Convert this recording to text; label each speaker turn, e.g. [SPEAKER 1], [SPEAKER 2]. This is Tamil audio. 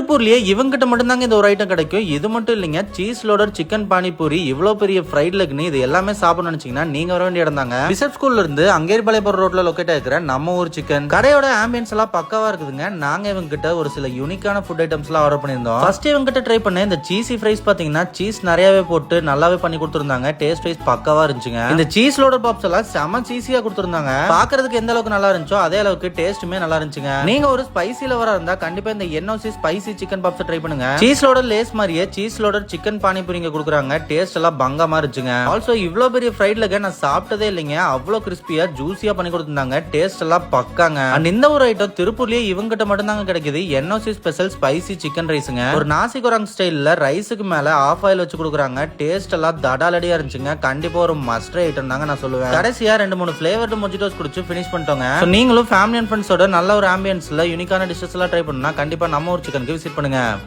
[SPEAKER 1] திருப்பூர்லயே இவங்கிட்ட மட்டும்தாங்க இந்த ஒரு ஐட்டம் கிடைக்கும். இது மட்டும் இல்லைங்க சீஸ் லோடர் சிக்கன் பானிபூரி இவ்வளவு பெரிய ஃப்ரைட் லெக்னு இது எல்லாமே சாப்பிடணும்னு நினைச்சீங்கன்னா நீங்க வர வேண்டிய இடம் தாங்க பிசப் ஸ்கூல்ல இருந்து அங்கேரிபாளையபுரம் ரோட்ல லொக்கேட் ஆகிற நம்ம ஊர் சிக்கன் கடையோட ஆம்பியன்ஸ் எல்லாம் பக்கவா இருக்குதுங்க. நாங்க இவங்க கிட்ட ஒரு சில யூனிக்கான ஃபுட் ஐட்டம்ஸ் எல்லாம் ஆர்டர் பண்ணியிருந்தோம். ஃபர்ஸ்ட் இவங்க கிட்ட ட்ரை பண்ண இந்த சீசி ஃப்ரைஸ் பாத்தீங்கன்னா சீஸ் நிறையவே போட்டு நல்லாவே பண்ணி கொடுத்துருந்தாங்க. டேஸ்ட் வைஸ் பக்காவா இருந்துச்சுங்க. இந்த சீஸ் லோடர் பாப்ஸ் எல்லாம் செம சீஸியா கொடுத்துருந்தாங்க. பாக்குறதுக்கு எந்த அளவுக்கு நல்லா இருந்துச்சோ அதே அளவுக்கு டேஸ்ட்டுமே நல்லா இருந்துச்சுங்க. நீங்க ஒரு ஸ்பைசி லவரா இருந்தா கண்டிப்பா இந்த NOC spicy chicken pops try பண்ணுங்க. சீஸ் லோடர் லேஸ் மாதிரியே சீஸ் லோடர் சிக்கன் பானிபூரிங்க கொடுக்குறாங்க. டேஸ்ட் எல்லாம் பங்கமா இருந்துச்சுங்க. ஆல்சோ இவ்ளோ பெரிய ஃப்ரைட் லெக் நான் சாப்பிட்டதே இல்லைங்க. அவ்வளவு கிறிஸ்பியா ஜூஸியா பண்ணி கொடுத்திருந்தாங்க. டேஸ்ட் எல்லாம் பக்காங்க. அண்ட் இந்த ஒரு ஐட்டம் திருப்பூர்லயே இவங்கிட்ட மட்டும் தாங்க கிடைக்குது என்ஓசி ஸ்பெஷல் ஸ்பைசி சிக்கன் ரைஸுங்க ஒரு நாசி குராங் ஸ்டைல்ல ரைஸுக்கு மேல ஆஃப் ஆயில் வச்சு கொடுக்குறாங்க. டேஸ்ட் எல்லாம் தடாலடியா இருந்துச்சுங்க. கண்டிப்பா ஒரு மஸ்ட் ஐட்டம் தாங்க நான் சொல்லுவேன். கடைசியா ரெண்டு மூணு ஃபிளேவர்டு மொஜிட்டோஸ் குடிச்சு ஃபினிஷ் பண்ணிட்டோங்க. நீங்களும் ஃபேமிலி அண்ட் ஃப்ரெண்ட்ஸோட நல்ல ஒரு ஆம்பியன்ஸ்ல யூனிக்கான டிஷஸ் எல்லாம் ட்ரை பண்ணா கண்டிப்பா நம்ம ஒரு சிக்கனுக்கு விசிட் பண்ணுங்கள்